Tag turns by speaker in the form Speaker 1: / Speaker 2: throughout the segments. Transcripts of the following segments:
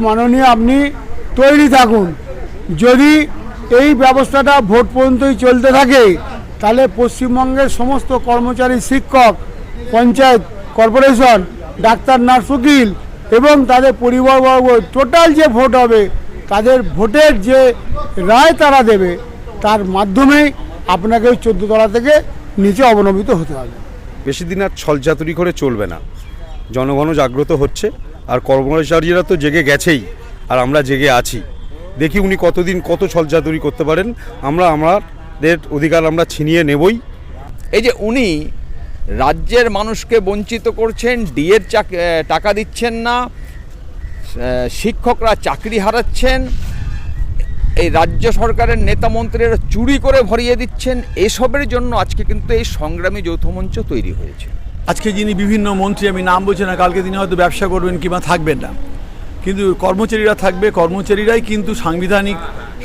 Speaker 1: মাননীয় আপনি তৈরি থাকুন। যদি এই ব্যবস্থাটা ভোট পর্যন্তই চলতে থাকে, তাহলে পশ্চিমবঙ্গের সমস্ত কর্মচারী, শিক্ষক, পঞ্চায়েত, কর্পোরেশন, ডাক্তার, নার্স, উকিল এবং তাদের পরিবারবর্গ, টোটাল যে ভোট হবে, তাদের ভোটের যে রায় তারা দেবে, তার মাধ্যমেই আপনাকে ওই চোদ্দ তলা থেকে নিচে অবনমিত হতে হবে।
Speaker 2: বেশি দিন আর ছলচাতুরি করে চলবে না। জনগণ জাগ্রত হচ্ছে। আর কর্মচারীরা তো জেগে গেছেই, আর আমরা জেগে আছি। দেখি উনি কতদিন কত ছলচাতুরি করতে পারেন। আমরা আমাদের অধিকার আমরা ছিনিয়ে নেবই।
Speaker 3: এই যে উনি রাজ্যের মানুষকে বঞ্চিত করছেন, ডিএর টাকা দিচ্ছেন না শিক্ষকরা চাকরি হারাচ্ছেন, এই রাজ্য সরকারের নেতা মন্ত্রীরা চুরি করে ভরিয়ে দিচ্ছেন, এসবের জন্য আজকে কিন্তু এই সংগ্রামী যৌথ মঞ্চ তৈরি হয়েছে।
Speaker 4: আজকে যিনি বিভিন্ন মন্ত্রী, আমি নাম বলছি না, কালকে তিনি হয়তো ব্যবসা করবেন কিংবা থাকবেন না। কিন্তু কর্মচারীরা থাকবে, কর্মচারীরাই কিন্তু সাংবিধানিক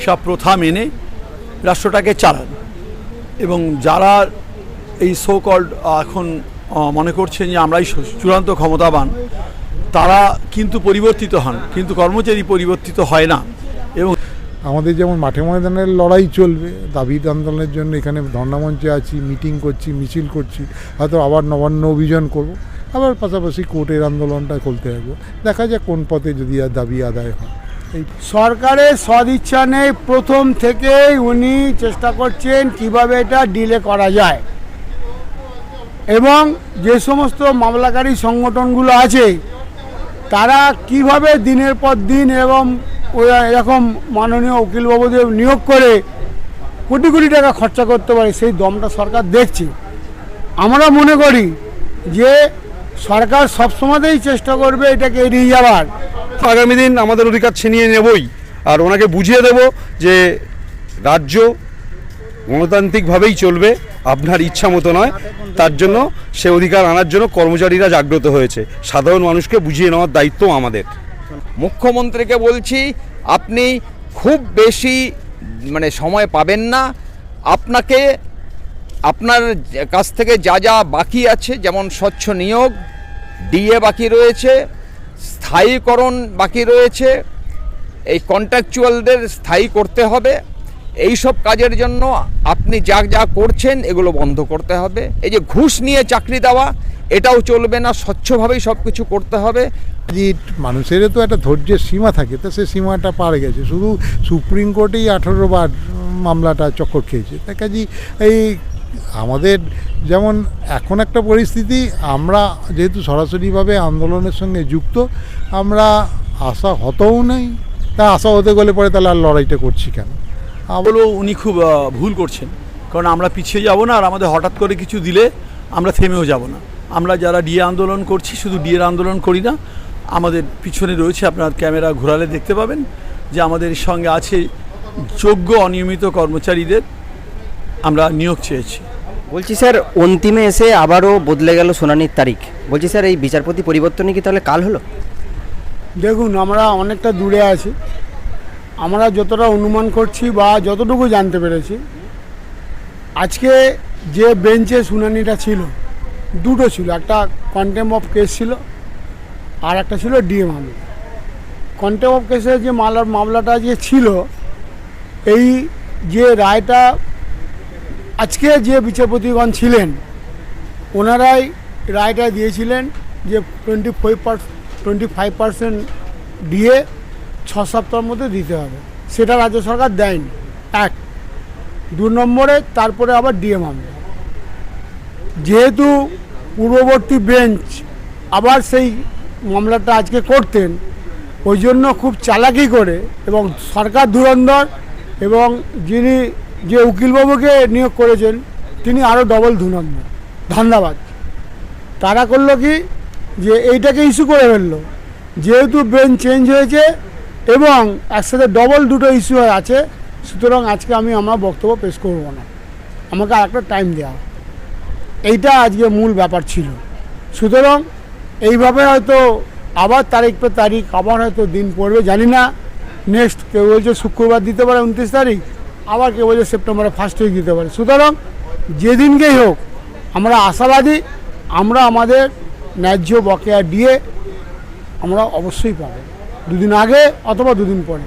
Speaker 4: সব প্রথা মেনে রাষ্ট্রটাকে চালান। এবং যারা এই সো কল্ড এখন মনে করছেন যে আমরাই চূড়ান্ত ক্ষমতাবান, তারা কিন্তু পরিবর্তিত হন, কিন্তু কর্মচারী পরিবর্তিত হয় না। এবং
Speaker 5: আমাদের যেমন মাঠে ময়দানের লড়াই চলবে, দাবি আন্দোলনের জন্য এখানে ধর্ণামঞ্চে আছি, মিটিং করছি, মিছিল করছি, হয়তো আবার নবান্ন অভিযান করব। আবার পাশাপাশি কোর্টের আন্দোলনটা খুলতে থাকব। দেখা যাক কোন পথে যদি আর দাবি আদায় হয়। এই
Speaker 1: সরকারের সদিচ্ছা নেই, প্রথম থেকেই উনি চেষ্টা করছেন কীভাবে এটা ডিলে করা যায়। এবং যে সমস্ত মামলাকারী সংগঠনগুলো আছে, তারা কীভাবে দিনের পর দিন এবং ওই এরকম মাননীয় উকিল বাবুদের নিয়োগ করে কোটি কোটি টাকা খরচা করতে পারে, সেই দমটা সরকার দেখছে। আমরা মনে করি যে সরকার সবসময়তেই চেষ্টা করবে এটাকে এড়িয়ে যাওয়ার
Speaker 2: আগামী দিন আমাদের অধিকার ছিনিয়ে নেবই, আর ওনাকে বুঝিয়ে দেব যে রাজ্য গণতান্ত্রিকভাবেই চলবে, আপনার ইচ্ছা মতো নয়, তার জন্য সে অধিকার আনার জন্য কর্মচারীরা জাগ্রত হয়েছে। সাধারণ মানুষকে বুঝিয়ে নেওয়ার দায়িত্ব আমাদের।
Speaker 3: মুখ্যমন্ত্রীকে বলছি, আপনি খুব বেশি মানে সময় পাবেন না। আপনাকে, আপনার কাছ থেকে যা যা বাকি আছে, যেমন স্বচ্ছ নিয়োগ, ডিএ বাকি রয়েছে, স্থায়ীকরণ বাকি রয়েছে, এই কন্ট্রাকচুয়ালদের স্থায়ী করতে হবে। এই সব কাজের জন্য আপনি যা যা করছেন, এগুলো বন্ধ করতে হবে। এই যে ঘুষ নিয়ে চাকরি দেওয়া এটাও চলবে না স্বচ্ছভাবেই সব কিছু করতে হবে।
Speaker 5: জিট মানুষেরও তো একটা ধৈর্যের সীমা থাকে তো সে সীমাটা পার গেছে। শুধু সুপ্রিম কোর্টেই আঠেরো বার মামলাটা চক্কর খেয়েছে। তাই কাজে এই আমাদের যেমন এখন একটা পরিস্থিতি আমরা যেহেতু সরাসরিভাবে আন্দোলনের সঙ্গে যুক্ত আমরা আশা হতও নেই। তা আশা হতে গেলে পরে তাহলে আর লড়াইটা করছি কেন?
Speaker 4: বলো উনি খুব ভুল করছেন। কারণ আমরা পিছিয়ে যাব না আর আমাদের হঠাৎ করে কিছু দিলে আমরা থেমেও যাব না। আমরা যারা ডিএ আন্দোলন করছি শুধু ডিএর আন্দোলন করি না আমাদের পিছনে রয়েছে আপনার ক্যামেরা ঘোরালে দেখতে পাবেন যে আমাদের সঙ্গে আছে যোগ্য অনিয়মিত কর্মচারীদের আমরা নিয়োগ চেয়েছি।
Speaker 6: বলছি স্যার অন্তিমে এসে আবারও বদলে গেল শুনানির তারিখ। বলছি স্যার এই বিচারপতি পরিবর্তনে কি তাহলে কাল হলো?
Speaker 1: দেখুন আমরা অনেকটা দূরে আছি। আমরা যতটা অনুমান করছি বা যতটুকু জানতে পেরেছি আজকে যে বেঞ্চে শুনানিটা ছিল দুটো ছিল, একটা কন্টেম অফ কেস ছিল আর একটা ছিল ডিএ মামলা কন্টেম অফ কেসের যে মামলার মামলাটা যে ছিল, এই যে রায়টা আজকে যে বিচারপতিগণ ছিলেন, ওনারাই রায়টা দিয়েছিলেন যে twenty five twenty five percent দিয়ে ছ সপ্তাহের মধ্যে দিতে হবে। সেটা রাজ্য সরকার দেয়নি। এক, দু নম্বরে তারপরে আবার ডিএ মামলা যেহেতু পূর্ববর্তী বেঞ্চ আবার সেই মামলাটা আজকে করতেন, ওই জন্য খুব চালাকি করে এবং সরকার ধুরন্ধর এবং যিনি যে উকিলবাবুকে নিয়োগ করেছেন, তিনি আরও ডবল ধুরন্ধর। ধন্যবাদ। তারা করল কি? যে এইটাকে ইস্যু করে ফেলল। যেহেতু বেঞ্চ চেঞ্জ হয়েছে এবং একসাথে ডবল দুটো ইস্যু আছে, সুতরাং আজকে আমি আমার বক্তব্য পেশ করব না। আমাকে আর একটা টাইম দেওয়া। এইটা আজকে মূল ব্যাপার ছিল। সুতরাং এইভাবে হয়তো আবার তারিখ পে তারিখ, আবার হয়তো দিন পড়বে, জানি না। নেক্সট কেউ বলছে শুক্রবার দিতে পারে উনত্রিশ তারিখ, আবার কেউ বলছে সেপ্টেম্বরে ফার্স্ট উইক দিতে পারে। সুতরাং যেদিনকেই হোক, আমরা আশাবাদী, আমরা আমাদের ন্যায্য বকেয়া দিয়ে আমরা অবশ্যই পাবো। দুদিন আগে অথবা দুদিন পরে।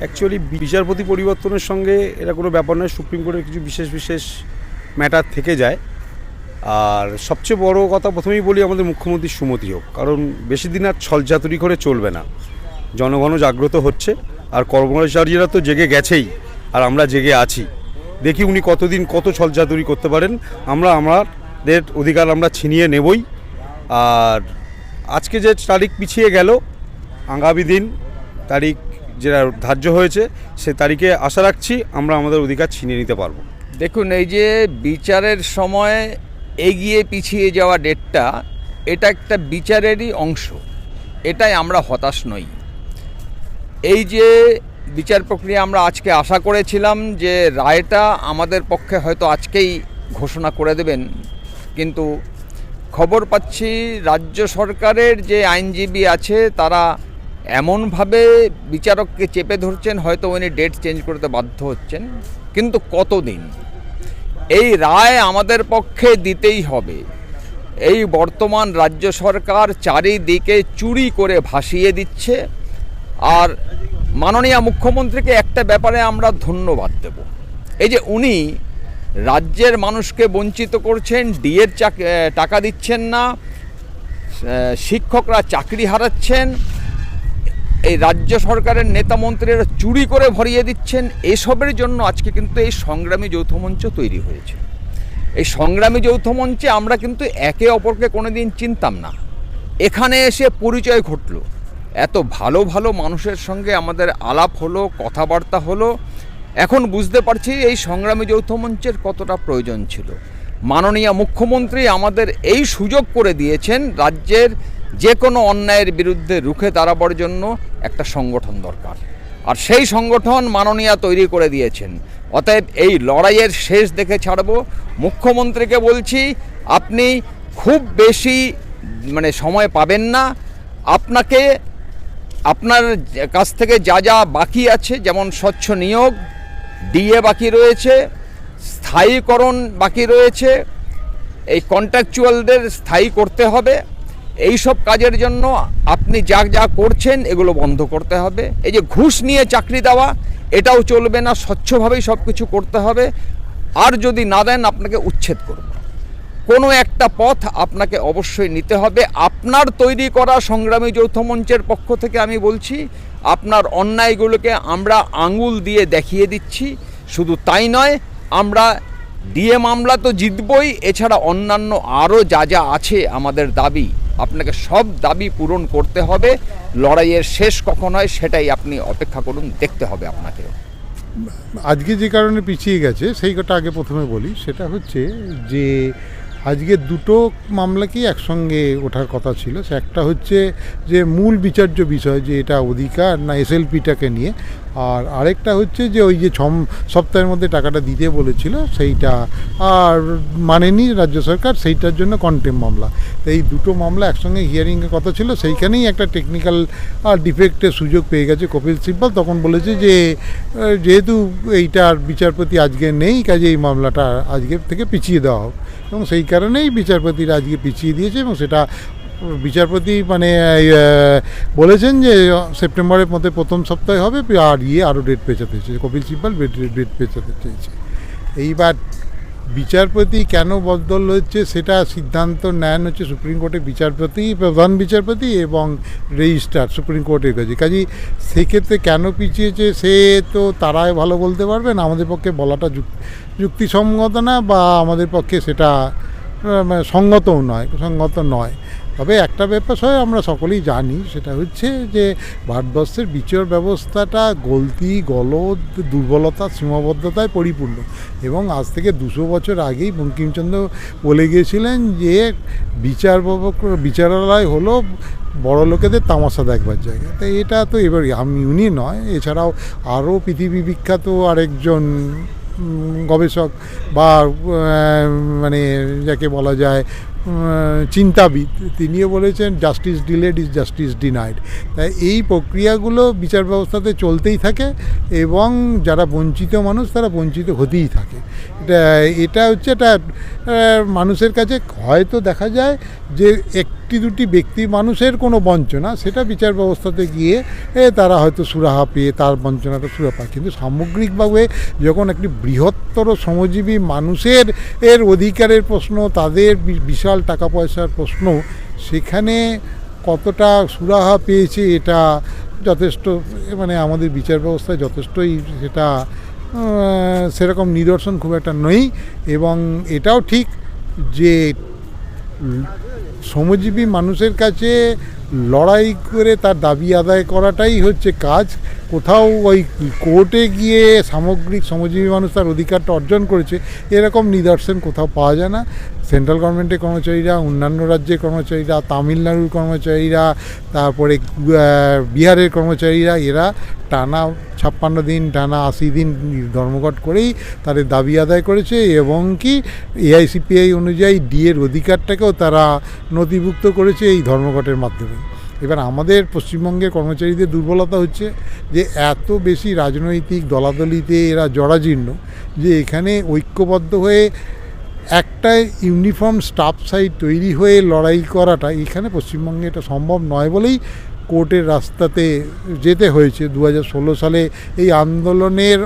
Speaker 2: অ্যাকচুয়ালি বিচারপতি পরিবর্তনের সঙ্গে এটা কোনো ব্যাপার নয়। সুপ্রিম কোর্টের কিছু বিশেষ বিশেষ ম্যাটার থেকে যায়। আর সবচেয়ে বড় কথা প্রথমেই বলি আমাদের মুখ্যমন্ত্রী সুমতি হোক, কারণ বেশি দিন আর ছলচাতুরি করে চলবে না। জনগণও জাগ্রত হচ্ছে, আর কর্মচারীরা তো জেগে গেছেই, আর আমরা জেগে আছি। দেখি উনি কতদিন কত ছলচাতুরি করতে পারেন। আমরা আমাদের অধিকার আমরা ছিনিয়ে নেবই। আর আজকে যে তারিখ পিছিয়ে গেল, আগামী দিন তারিখ যেটা ধার্য হয়েছে, সে তারিখে আশা রাখছি আমরা আমাদের অধিকার ছিনিয়ে নিতে পারব।
Speaker 3: দেখুন, এই যে বিচারের সময় এগিয়ে পিছিয়ে যাওয়া ডেটটা, এটা একটা বিচারেরই অংশ। এটাই আমরা হতাশ নই। এই যে বিচার প্রক্রিয়া আমরা আজকে আশা করেছিলাম যে রায়টা আমাদের পক্ষে হয়তো আজকেই ঘোষণা করে দেবেন, কিন্তু খবর পাচ্ছি রাজ্য সরকারের যে আইনজীবী আছে, তারা এমনভাবে বিচারককে চেপে ধরছেন, হয়তো উনি ডেট চেঞ্জ করতে বাধ্য হচ্ছেন। কিন্তু কতদিন? এই রায় আমাদের পক্ষে দিতেই হবে। এই বর্তমান রাজ্য সরকার চারিদিকে চুরি করে ভাসিয়ে দিচ্ছে আর মাননীয় মুখ্যমন্ত্রীকে একটা ব্যাপারে আমরা ধন্যবাদ দেব। এই যে উনি রাজ্যের মানুষকে বঞ্চিত করছেন, ডিএর টাকা দিচ্ছেন না শিক্ষকরা চাকরি হারাচ্ছেন এই রাজ্য সরকারের নেতা মন্ত্রীরা চুরি করে ভরিয়ে দিচ্ছেন, এসবের জন্য আজকে কিন্তু এই সংগ্রামী যৌথ মঞ্চ তৈরি হয়েছে। এই সংগ্রামী যৌথ মঞ্চে আমরা কিন্তু একে অপরকে কোনোদিন চিনতাম না। এখানে এসে পরিচয় ঘটলো। এত ভালো ভালো মানুষের সঙ্গে আমাদের আলাপ হলো, কথাবার্তা হলো। এখন বুঝতে পারছি এই সংগ্রামী যৌথ মঞ্চের কতটা প্রয়োজন ছিল। মাননীয় মুখ্যমন্ত্রী আমাদের এই সুযোগ করে দিয়েছেন রাজ্যের যে কোনো অন্যায়ের বিরুদ্ধে রুখে দাঁড়াবার জন্য একটা সংগঠন দরকার। আর সেই সংগঠন মাননীয়া তৈরি করে দিয়েছেন। অতএব এই লড়াইয়ের শেষ দেখে ছাড়ব। মুখ্যমন্ত্রীকে বলছি, আপনি খুব বেশি মানে সময় পাবেন না। আপনাকে, আপনার কাছ থেকে যা যা বাকি আছে, যেমন স্বচ্ছ নিয়োগ, ডিএ বাকি রয়েছে, স্থায়ীকরণ বাকি রয়েছে, এই কন্ট্রাকচুয়ালদের স্থায়ী করতে হবে। এই সব কাজের জন্য আপনি যা যা করছেন, এগুলো বন্ধ করতে হবে। এই যে ঘুষ নিয়ে চাকরি দেওয়া, এটাও চলবে না, স্বচ্ছভাবেই সব কিছু করতে হবে। আর যদি না দেন, আপনাকে উচ্ছেদ করব। কোনো একটা পথ আপনাকে অবশ্যই নিতে হবে। আপনার তৈরি করা সংগ্রামী যৌথ মঞ্চের পক্ষ থেকে আমি বলছি, আপনার অন্যায়গুলোকে আমরা আঙুল দিয়ে দেখিয়ে দিচ্ছি। শুধু তাই নয়, আমরা ডিএ মামলা তো জিতবই, এছাড়া অন্যান্য আরও যা যা আছে আমাদের দাবি। আপনাকে সব দাবি পূরণ করতে হবে। লড়াইয়ের শেষ কখন হয় সেটাই আপনি অপেক্ষা করুন, দেখতে হবে আপনাকে।
Speaker 5: আজকে যে কারণে পিছিয়ে গেছে সেই কথা আগে প্রথমে বলি। সেটা হচ্ছে যে, আজকে দুটো মামলাকেই একসঙ্গে ওঠার কথা ছিল। সে একটা হচ্ছে যে, মূল বিচার্য বিষয় যে এটা অধিকার না এসএলপিটাকে নিয়ে আর আরেকটা হচ্ছে যে ওই যে ছ সপ্তাহের মধ্যে টাকাটা দিতে বলেছিল সেইটা, আর মানেনি রাজ্য সরকার, সেইটার জন্য কন্টেম মামলা। তো এই দুটো মামলা একসঙ্গে হিয়ারিংয়ের কথা ছিল, সেইখানেই একটা টেকনিক্যাল ডিফেক্টের সুযোগ পেয়ে গেছে কপিল সিব্বল। তখন বলেছে যে যেহেতু এইটার বিচারপতি আজকে নেই, কাজে এই মামলাটা আজকে থেকে পিছিয়ে দেওয়া হোক। এবং সেই কারণেই বিচারপতিরা আজকে পিছিয়ে দিয়েছে এবং সেটা বিচারপতি মানে বলেছেন যে, সেপ্টেম্বরের মধ্যে প্রথম সপ্তাহে হবে, আর ইয়ে আরও ডেট পেঁচাতে চেয়েছে কপিল সিব্বল ডেট পেঁচাতে চেয়েছে এইবার বিচারপতি কেন বদল হচ্ছে, সেটা সিদ্ধান্ত নেন হচ্ছে সুপ্রিম কোর্টের বিচারপতি, প্রধান বিচারপতি এবং রেজিস্ট্রার সুপ্রিম কোর্টের কাছে। কাজেই সেক্ষেত্রে কেন পিছিয়েছে, সে তো তারাই ভালো বলতে পারবেন। আমাদের পক্ষে বলাটা যুক- যুক্তিসঙ্গত না বা আমাদের পক্ষে সেটা মানে সঙ্গতও নয়, সঙ্গত নয়। তবে একটা ব্যাপার আমরা সকলেই জানি, সেটা হচ্ছে যে ভারতবর্ষের বিচার ব্যবস্থাটা গলতি, গলদ, দুর্বলতা, সীমাবদ্ধতায় পরিপূর্ণ। এবং আজ থেকে দুশো বছর আগেই বঙ্কিমচন্দ্র বলে গিয়েছিলেন যে বিচার বিচারালয় হলো বড় লোকেদের তামাশা দেখবার জায়গা। তো এটা তো এবার আমি উনি নয়, এছাড়াও আরও পৃথিবী বিখ্যাত আরেকজন গবেষক বা মানে যাকে বলা যায় চিন্তাবিদ। তিনিও বলেছেন justice delayed is justice denied তাই এই প্রক্রিয়াগুলো বিচার ব্যবস্থাতে চলতেই থাকে এবং যারা বঞ্চিত মানুষ, তারা বঞ্চিত হতেই থাকে। এটা এটা হচ্ছে এটা মানুষের কাছে হয়তো দেখা যায় যে একটু একটি দুটি ব্যক্তি মানুষের কোনো বঞ্চনা সেটা বিচার ব্যবস্থাতে গিয়ে এ, তারা হয়তো সুরাহা পেয়ে তার বঞ্চনাটা সুরা পায়। কিন্তু সামগ্রিকভাবে যখন একটি বৃহত্তর শ্রমজীবী মানুষের এর অধিকারের প্রশ্ন তাদের বিশাল টাকা পয়সার প্রশ্ন সেখানে কতটা সুরাহা পেয়েছে এটা যথেষ্ট মানে আমাদের বিচার ব্যবস্থায় যথেষ্টই সেটা সেরকম নিদর্শন খুব একটা নেই এবং এটাও ঠিক যে শ্রমজীবী মানুষের কাছে লড়াই করে তার দাবি আদায় করাটাই হচ্ছে কাজ। কোথাও ওই কোর্টে গিয়ে সামগ্রিক শ্রমজীবী মানুষ তার অধিকারটা অর্জন করেছে, এরকম নিদর্শন কোথাও পাওয়া যায় না। সেন্ট্রাল গভর্নমেন্টের কর্মচারীরা, অন্যান্য রাজ্যের কর্মচারীরা, তামিলনাড়ুর কর্মচারীরা, তারপরে বিহারের কর্মচারীরা, এরা টানা ছাপ্পান্ন দিন, টানা আশি দিন ধর্মঘট করেই তাদের দাবি আদায় করেছে এবং কি এআইসিপিআই অনুযায়ী ডিএর অধিকারটাকেও তারা নথিভুক্ত করেছে এই ধর্মঘটের মাধ্যমে। এবার আমাদের পশ্চিমবঙ্গের কর্মচারীদের দুর্বলতা হচ্ছে যে এত বেশি রাজনৈতিক দলাদলিতে এরা জরাজীর্ণ যে এখানে ঐক্যবদ্ধ হয়ে একটা ইউনিফর্ম স্টাফ সাইড তৈরি হয়ে লড়াই করাটা এখানে পশ্চিমবঙ্গে এটা সম্ভব নয় বলেই কোর্টের রাস্তাতে যেতে হয়েছে দু সালে, এই আন্দোলনের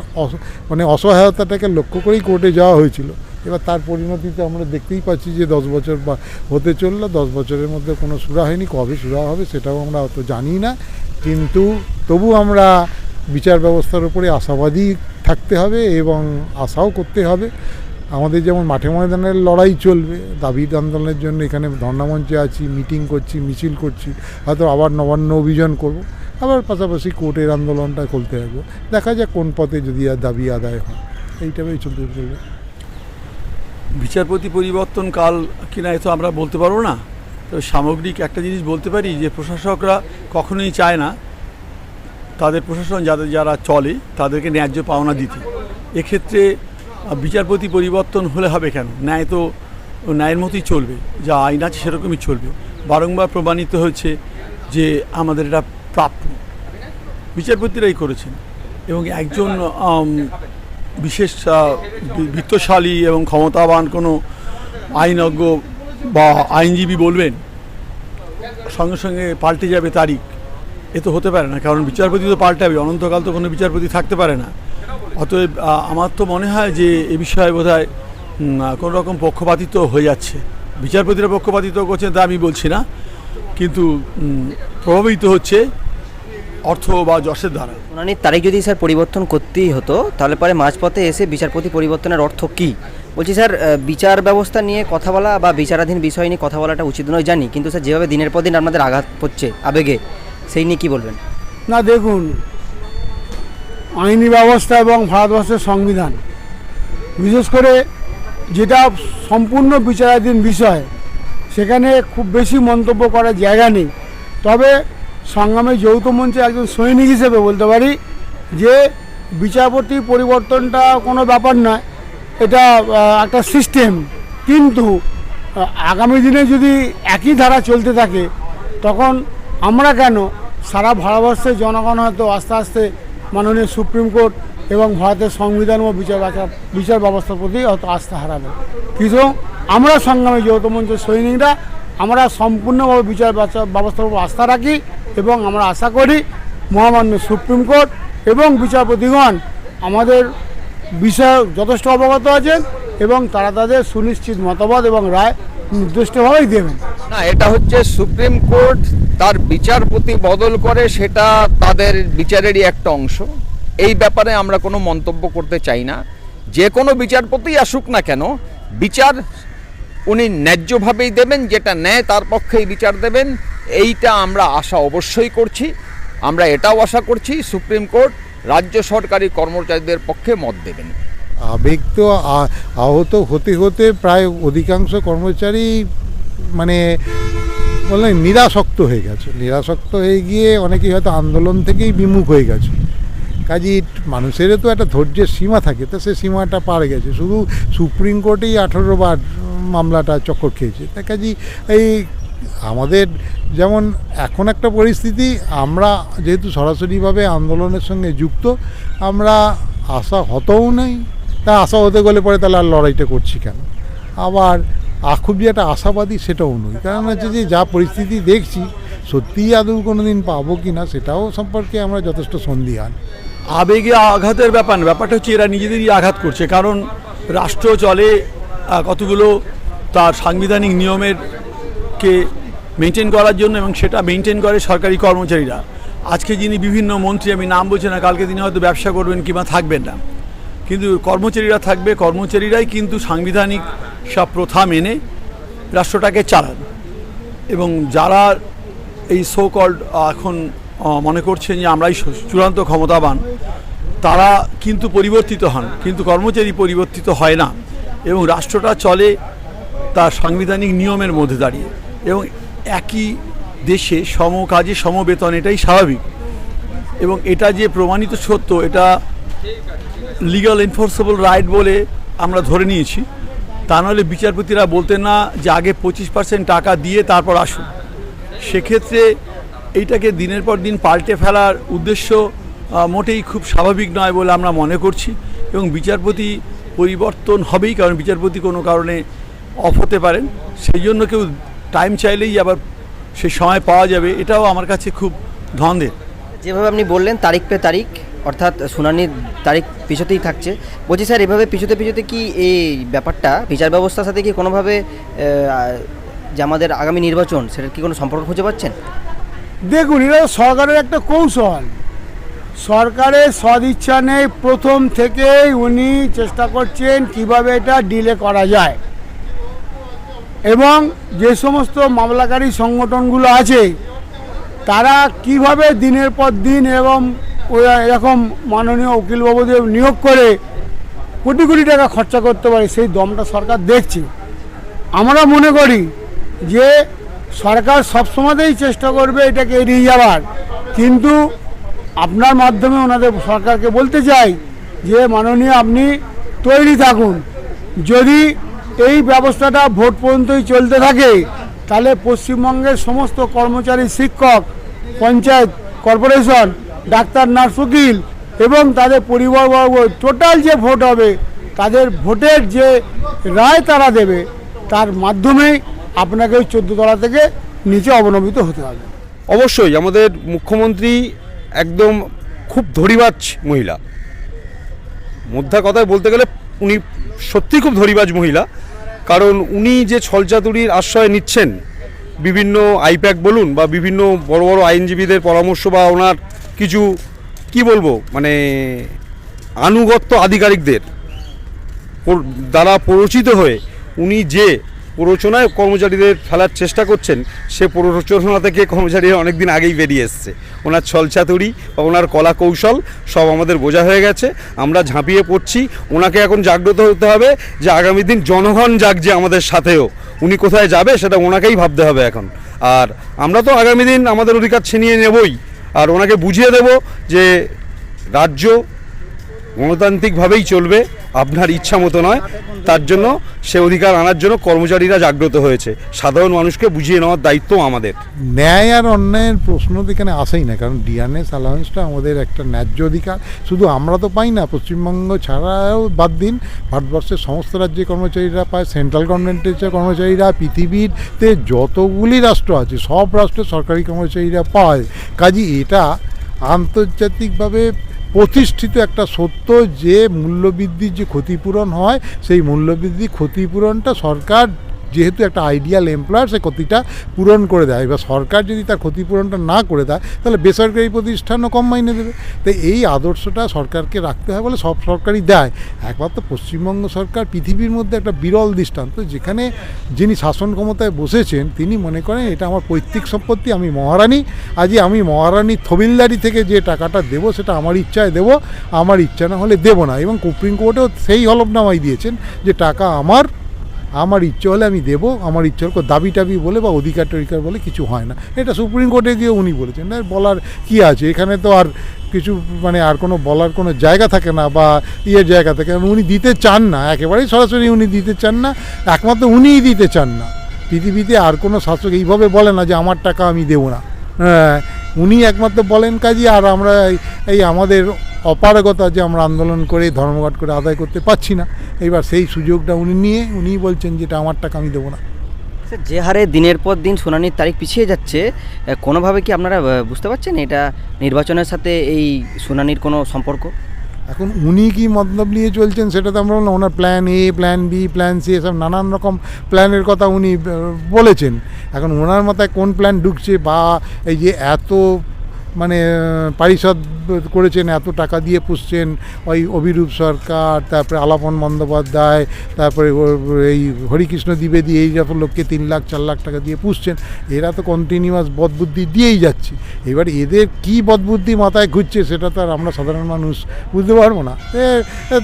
Speaker 5: মানে অসহায়তাটাকে লক্ষ্য করেই কোর্টে যাওয়া হয়েছিল। এবার তার পরিণতিতে আমরা দেখতেই পাচ্ছি যে দশ বছর বা, হতে চলল, দশ বছরের মধ্যে কোনো সুরা হয়নি, কবে সুরা হবে সেটাও আমরা অত জানি না। কিন্তু তবু আমরা বিচার ব্যবস্থার উপরে আশাবাদী থাকতে হবে এবং আশাও করতে হবে। আমাদের যেমন মাঠে ময়দানের লড়াই চলবে, দাবি আন্দোলনের জন্য এখানে ধর্ণামঞ্চে আছি মিটিং করছি, মিছিল করছি, হয়তো আবার নবান্ন অভিযান করব। আবার পাশাপাশি কোর্টের আন্দোলনটা করতে থাকব দেখা যাক কোন পথে যদি আর দাবি আদায় হয়। এইটাই চলতে চলবে।
Speaker 4: বিচারপতি পরিবর্তন কাল কিনা এ তো আমরা বলতে পারব না। তবে সামগ্রিক একটা জিনিস বলতে পারি যে, প্রশাসকরা কখনোই চায় না তাদের প্রশাসন যাদের যারা চলে তাদেরকে ন্যায্য পাওনা দিতে। এক্ষেত্রে বিচারপতি পরিবর্তন হলে হবে কেন? ন্যায় তো, ন্যায়ের মতোই চলবে। যা আইন আছে সেরকমই চলবে। বারংবার প্রমাণিত হয়েছে যে আমাদের এটা প্রাপ্য। বিচারপতিরাই করেছেন। এবং একজন বিশেষ বৃত্তশালী এবং ক্ষমতাবান কোনো আইনজ্ঞ বা আইনজীবী বলবেন, সঙ্গে সঙ্গে পাল্টে যাবে তারিখ। এ তো হতে পারে না। কারণ বিচারপতি তো পাল্টাবে। অনন্তকাল তো কোনো বিচারপতি থাকতে পারে না। অতএব আমার তো মনে হয় যে এ বিষয়ে বোধ হয় কোনো রকম পক্ষপাতিত্ব হয়ে যাচ্ছে। বিচারপতিরা পক্ষপাতিত্ব করছেন তা আমি বলছি না। কিন্তু প্রভাবিত হচ্ছে অর্থ বা যশের দ্বারা।
Speaker 6: শুনানির তারিখ যদি স্যার পরিবর্তন করতেই হতো তাহলে পরে মাঝপথে এসে বিচারপতি পরিবর্তনের অর্থ কি? বলছি স্যার বিচার ব্যবস্থা নিয়ে কথা বলা বা বিচারাধীন বিষয় নিয়ে কথা বলাটা উচিত নয় জানি। কিন্তু স্যার যেভাবে দিনের পর দিন আপনাদের আঘাত পড়ছে আবেগে সেই নিয়ে কি বলবেন?
Speaker 1: না দেখুন আইনি ব্যবস্থা এবং ভারতবর্ষের সংবিধান। বিশেষ করে যেটা সম্পূর্ণ বিচারাধীন বিষয়, সেখানে খুব বেশি মন্তব্য করার জায়গা নেই। তবে সংগ্রামে যৌথ মঞ্চে একজন সৈনিক হিসেবে বলতে পারি যে, বিচারপতি পরিবর্তনটা কোনো ব্যাপার নয়, এটা একটা সিস্টেম কিন্তু আগামী দিনে যদি একই ধারা চলতে থাকে, তখন আমরা কেন সারা ভারতবর্ষের জনগণ হয়তো আস্তে আস্তে মাননীয় সুপ্রিম কোর্ট এবং ভারতের সংবিধান ও বিচার বিচার ব্যবস্থার প্রতি হয়তো আস্থা হারাবে। কিন্তু আমরা সংগ্রামী যৌথ মঞ্চের সৈনিকরা, আমরা সম্পূর্ণভাবে বিচার ব্যবস্থা- ব্যবস্থার উপর আস্থা রাখি এবং আমরা আশা করি মহামান্য সুপ্রিম কোর্ট এবং বিচারপতিগণ আমাদের বিষয়ে যথেষ্ট অবগত আছেন এবং তারা তাদের সুনিশ্চিত মতবাদ এবং রায় নির্দিষ্টভাবেই দেবেন।
Speaker 3: না, এটা হচ্ছে সুপ্রিম কোর্ট তার বিচারপতি বদল করে সেটা তাদের বিচারেরই একটা অংশ। এই ব্যাপারে আমরা কোনো মন্তব্য করতে চাই না। যে কোনো বিচারপতি আসুক না কেন, বিচার উনি ন্যায্যভাবেই দেবেন, যেটা ন্যায় তার পক্ষেই বিচার দেবেন, এইটা আমরা আশা অবশ্যই করছি। আমরা এটাও আশা করছি, সুপ্রিম কোর্ট রাজ্য সরকারি কর্মচারীদের পক্ষে মত দেবেন।
Speaker 5: আবেগ তো আহত হতে হতে প্রায় অধিকাংশ কর্মচারী মানে বললেন, নিরাসক্ত হয়ে গেছে। নিরাসক্ত হয়ে গিয়ে অনেকেই হয়তো আন্দোলন থেকেই বিমুখ হয়ে গেছে। কাজী মানুষেরও তো একটা ধৈর্যের সীমা থাকে, তো সে সীমাটা পার গেছে। শুধু সুপ্রিম কোর্টেই আঠেরো বার মামলাটা চক্কর খেয়েছে। তা কাজী এই আমাদের যেমন এখন একটা পরিস্থিতি, আমরা যেহেতু সরাসরিভাবে আন্দোলনের সঙ্গে যুক্ত, আমরা আশা হতও নেই। তা আশা হতে গেলে পরে তাহলে আর লড়াইটা করছি কেন? আবার আ- খুব যে একটা আশাবাদী সেটাও নই কারণ হচ্ছে যে যা পরিস্থিতি দেখছি, সত্যিই আদৌ কোনো দিন পাবো কি না সেটাও সম্পর্কে আমরা যথেষ্ট সন্দিহান।
Speaker 4: আবেগে আঘাতের ব্যাপার না, ব্যাপারটা হচ্ছে এরা নিজেদেরই আঘাত করছে। কারণ রাষ্ট্র চলে কতগুলো তার সাংবিধানিক নিয়মের কে মেনটেন করার জন্য এবং সেটা মেনটেন করে সরকারি কর্মচারীরা। আজকে যিনি বিভিন্ন মন্ত্রী, আমি নাম বলছি না, কালকে তিনি হয়তো ব্যবসা করবেন কিংবা থাকবেন না। কিন্তু কর্মচারীরা থাকবে, কর্মচারীরাই কিন্তু সাংবিধানিক সব প্রথা মেনে রাষ্ট্রটাকে চালান। এবং যারা এই সো কল্ড এখন মনে করছেন যে আমরাই চূড়ান্ত ক্ষমতাবান, তারা কিন্তু পরিবর্তিত হন, কিন্তু কর্মচারী পরিবর্তিত হয় না। এবং রাষ্ট্রটা চলে তার সাংবিধানিক নিয়মের মধ্যে দাঁড়িয়ে। এবং একই দেশে সম কাজে সম বেতন এটাই স্বাভাবিক। এবং এটা যে প্রমাণিত সত্য, এটা লিগাল এনফোর্সেবল রাইট বলে আমরা ধরে নিয়েছি। তা নাহলে বিচারপতিরা বলতেন না যে আগে পঁচিশ পার্সেন্ট টাকা দিয়ে তারপর আসুন। সেক্ষেত্রে এইটাকে দিনের পর দিন পাল্টে ফেলার উদ্দেশ্য মোটেই খুব স্বাভাবিক নয় বলে আমরা মনে করছি এবং বিচারপতি পরিবর্তন হবেই, কারণ বিচারপতি কোনো কারণে অফ হতে পারেন। সেই জন্য কেউ টাইম চাইলেই আবার সে সময় পাওয়া যাবে, এটাও আমার কাছে খুব ধন্দের।
Speaker 6: যেভাবে আপনি বললেন, তারিখ পে তারিখ অর্থাৎ শুনানির তারিখ পিছতেই থাকছে। বলছি স্যার, এভাবে পিছতে পিছতে কি এই ব্যাপারটা, বিচার ব্যবস্থার সাথে কি কোনোভাবে যে আমাদের আগামী নির্বাচন, সেটার কি কোনো সম্পর্ক খুঁজে পাচ্ছেন?
Speaker 1: দেখুন এটা সরকারের একটা কৌশল। সরকারের সদিচ্ছা নেই, প্রথম থেকেই উনি চেষ্টা করছেন কীভাবে এটা ডিলে করা যায়। এবং যে সমস্ত মামলাকারী সংগঠনগুলো আছে, তারা কীভাবে দিনের পর দিন এবং ওরা এরকম মাননীয় উকিলবাবুদের নিয়োগ করে কোটি কোটি টাকা খরচা করতে পারে, সেই দমটা সরকার দেখছে। আমরা মনে করি যে সরকার সবসময়তেই চেষ্টা করবে এটাকে এড়িয়ে যাওয়ার কিন্তু আপনার মাধ্যমে ওনাদের সরকারকে বলতে চাই যে, মাননীয় আপনি তৈরি থাকুন। যদি এই ব্যবস্থাটা ভোট পর্যন্তই চলতে থাকে, তাহলে পশ্চিমবঙ্গের সমস্ত কর্মচারী, শিক্ষক, পঞ্চায়েত, কর্পোরেশন ডাক্তার নার্স উকিল এবং তাদের পরিবারবর্গ টোটাল যে ভোট হবে, তাদের ভোটের যে রায় তারা দেবে, তার মাধ্যমেই আপনাকে ওই চোদ্দ তলা থেকে নিচে অবনমিত হতে হবে।
Speaker 2: অবশ্যই আমাদের মুখ্যমন্ত্রী একদম খুব ধরিবাজ মহিলা। মোদ্দা কথায় বলতে গেলে উনি সত্যি খুব ধরিবাজ মহিলা। কারণ উনি যে ছলচাতুরির আশ্রয় নিচ্ছেন, বিভিন্ন আইপ্যাক বলুন বা বিভিন্ন বড় বড় আইনজীবীদের পরামর্শ বা ওনার কিছু, কি বলব মানে আনুগত্য আধিকারিকদের দ্বারা প্ররোচিত হয়ে উনি যে প্ররোচনায় কর্মচারীদের ফেলার চেষ্টা করছেন, সে প্ররোচনা থেকে কর্মচারীরা অনেকদিন আগেই বেরিয়ে এসছে। ওনার ছলচাতুরি বা ওনার কলা কৌশল সব আমাদের বোঝা হয়ে গেছে, আমরা ঝাঁপিয়ে পড়ছি, ওনাকে এখন জাগ্রত হতে হবে যে আগামী দিন জনগণ জাগছে আমাদের সাথেও। উনি কোথায় যাবে সেটা ওনাকেই ভাবতে হবে এখন। আর আমরা তো আগামী দিন আমাদের অধিকার ছিনিয়ে নেবই। আর ওনাকে বুঝিয়ে দেব যে রাজ্য গণতান্ত্রিকভাবেই চলবে। আপনার ইচ্ছা মতো নয়, তার জন্য সে অধিকার আনার জন্য কর্মচারীরা জাগ্রত হয়েছে। সাধারণ মানুষকে বুঝিয়ে নেওয়ার দায়িত্ব আমাদের।
Speaker 5: ন্যায় আর অন্যায়ের প্রশ্ন তো এখানে আসেই না, কারণ ডিএনএস অ্যালাউন্সটা আমাদের একটা ন্যায্য অধিকার। শুধু আমরা তো পাই না, পশ্চিমবঙ্গ ছাড়াও বাদ দিন, ভারতবর্ষের সমস্ত রাজ্যে কর্মচারীরা পায়, সেন্ট্রাল গভর্নমেন্টের যে কর্মচারীরা, পৃথিবীতে যতগুলি রাষ্ট্র আছে, সব রাষ্ট্রের সরকারি কর্মচারীরা পায়। কাজী এটা আন্তর্জাতিকভাবে প্রতিষ্ঠিত একটা সত্য যে মূল্যবৃদ্ধির যে ক্ষতিপূরণ হয় সেই মূল্যবৃদ্ধি ক্ষতিপূরণটা সরকার যেহেতু একটা আইডিয়াল এমপ্লয়ার সে ক্ষতিটা পূরণ করে দেয়। এবার সরকার যদি তার ক্ষতিপূরণটা না করে দেয়, তাহলে বেসরকারি প্রতিষ্ঠানও কম মাইনে দেবে। তো এই আদর্শটা সরকারকে রাখতে হয় বলে সব সরকারই দেয়। একমাত্র পশ্চিমবঙ্গ সরকার পৃথিবীর মধ্যে একটা বিরল দৃষ্টান্ত, যেখানে যিনি শাসন ক্ষমতায় বসেছেন, তিনি মনে করেন, এটা আমার পৈতৃক সম্পত্তি, আমি মহারানী। আজই আমি মহারানী থবিলদারি থেকে যে টাকাটা দেবো, সেটা আমার ইচ্ছায় দেবো। আমার ইচ্ছা না হলে দেবো না। এবং সুপ্রিম কোর্টেও সেই হলফনামাই দিয়েছেন যে, টাকা আমার আমার ইচ্ছে হলে আমি দেবো, আমার ইচ্ছে হলে দাবি টাবি বলে বা অধিকার টধিকার বলে কিছু হয় না। এটা সুপ্রিম কোর্টে গিয়ে উনি বলেছেন, না, বলার কি আছে? এখানে তো আর কিছু মানে আর কোনো বলার কোনো জায়গা থাকে না বা ইয়ের জায়গা থাকে উনি দিতে চান না, একেবারেই সরাসরি উনি দিতে চান না, একমাত্র উনিই দিতে চান না। পৃথিবীতে আর কোনো শাসক এইভাবে বলে না যে, আমার টাকা আমি দেবো না। হ্যাঁ উনি একমাত্র বলেন কাজী, আর আমরা এই- আমাদের অপারগতা যে আমরা আন্দোলন করে, ধর্মঘট করে আদায় করতে পারছি না। এবার সেই সুযোগটা উনি নিয়ে, উনিই বলছেন যেটা আমার টাকা আমি দেবো না।
Speaker 6: যে হারে দিনের পর দিন শুনানির তারিখ পিছিয়ে যাচ্ছে কোনোভাবে কি আপনারা বুঝতে পারছেন এটা নির্বাচনের সাথে এই শুনানির কোনো সম্পর্ক?
Speaker 5: এখন উনি কি মতলব নিয়ে চলছেন সেটা তো আমরা বললাম, ওনার plan A plan B plan C এসব নানান রকম প্ল্যানের কথা উনি বলেছেন। এখন ওনার মাথায় কোন প্ল্যান ঢুকছে বা এই যে এত মানে পারিষদ করেছেন, এত টাকা দিয়ে পুষছেন, ওই অভিরূপ সরকার, তারপরে আলাপন বন্দ্যোপাধ্যায়, তারপরে এই হরিকৃষ্ণ দ্বিবেদী, এই যত লোককে তিন লাখ, চার লাখ টাকা দিয়ে পুষছেন, এরা তো কন্টিনিউয়াস বদবুদ্ধি দিয়েই যাচ্ছে। এবার এদের কি বদবুদ্ধি মাথায় ঘুরছে, সেটা তো আর আমরা সাধারণ মানুষ বুঝতে পারব না।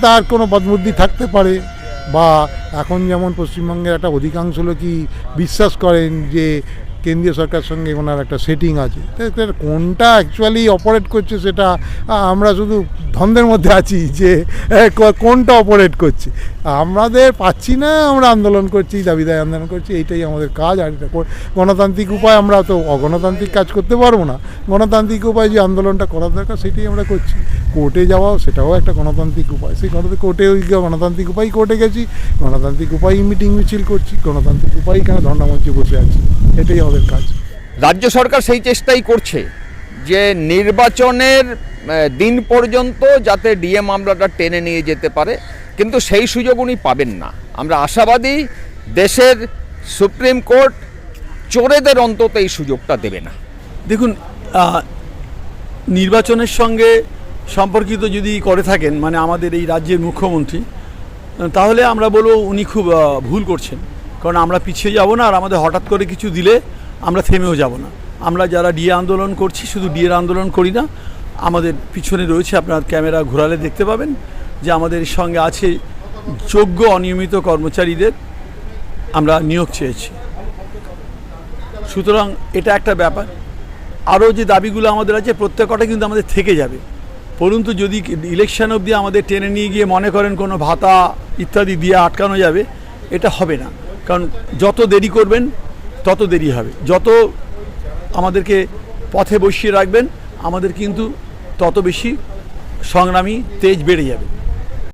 Speaker 5: তার কোনো বদবুদ্ধি থাকতে পারে? বা এখন যেমন পশ্চিমবঙ্গের একটা অধিকাংশ লোকই বিশ্বাস করেন যে কেন্দ্রীয় সরকার সঙ্গে ওনার একটা সেটিং আছে। কোনটা অ্যাকচুয়ালি অপারেট করছে সেটা আমরা শুধু ধন্দের মধ্যে আছি যে কোনটা অপারেট করছে। আমাদের পাচ্ছি না আমরা আন্দোলন করছি দাবি দায় আন্দোলন করছি, এইটাই আমাদের কাজ। আর এটা গণতান্ত্রিক উপায় আমরা তো অগণতান্ত্রিক কাজ করতে পারব না। গণতান্ত্রিক উপায় যে আন্দোলনটা করা দরকার, সেটাই আমরা করছি। কোর্টে যাওয়া সেটাও একটা গণতান্ত্রিক উপায়। সেই গণ কোর্টে ওই গণতান্ত্রিক উপায় কোর্টে গেছি গণতান্ত্রিক উপায়ই মিটিং মিছিল করছি গণতান্ত্রিক উপায়ই কেন ধর্ণামঞ্চে বসে আছি? এটাই আমাদের কাজ।
Speaker 3: রাজ্য সরকার সেই চেষ্টাই করছে যে নির্বাচনের দিন পর্যন্ত যাতে ডিএ মামলাটা টেনে নিয়ে যেতে পারে কিন্তু সেই সুযোগ উনি পাবেন না। আমরা আশাবাদী দেশের সুপ্রিম কোর্ট চোরেদের অন্তত এই সুযোগটা দেবে না।
Speaker 4: দেখুন নির্বাচনের সঙ্গে সম্পর্কিত যদি করে থাকেন মানে আমাদের এই রাজ্যের মুখ্যমন্ত্রী, তাহলে আমরা বলব উনি খুব ভুল করছেন। কারণ আমরা পিছিয়ে যাব না আর আমাদের হঠাৎ করে কিছু দিলে আমরা থেমেও যাব না। আমরা যারা ডিএ আন্দোলন করছি, শুধু ডিএর আন্দোলন করি না, আমাদের পিছনে রয়েছে আপনার ক্যামেরা ঘোরালে দেখতে পাবেন যে আমাদের সঙ্গে আছে যোগ্য অনিয়মিত কর্মচারীদের আমরা নিয়োগ চেয়েছি। সুতরাং এটা একটা ব্যাপার। আরও যে দাবিগুলো আমাদের আছে, প্রত্যেকটা কিন্তু আমাদের থেকে যাবে। পরন্তু যদি ইলেকশন অবধি আমাদের টেনে নিয়ে গিয়ে মনে করেন কোনো ভাতা ইত্যাদি দিয়ে আটকানো যাবে, এটা হবে না। কারণ যত দেরি করবেন, তত দেরি হবে। যত আমাদেরকে পথে বসিয়ে রাখবেন, আমাদের কিন্তু তত বেশি সংগ্রামী তেজ বেড়ে যাবে।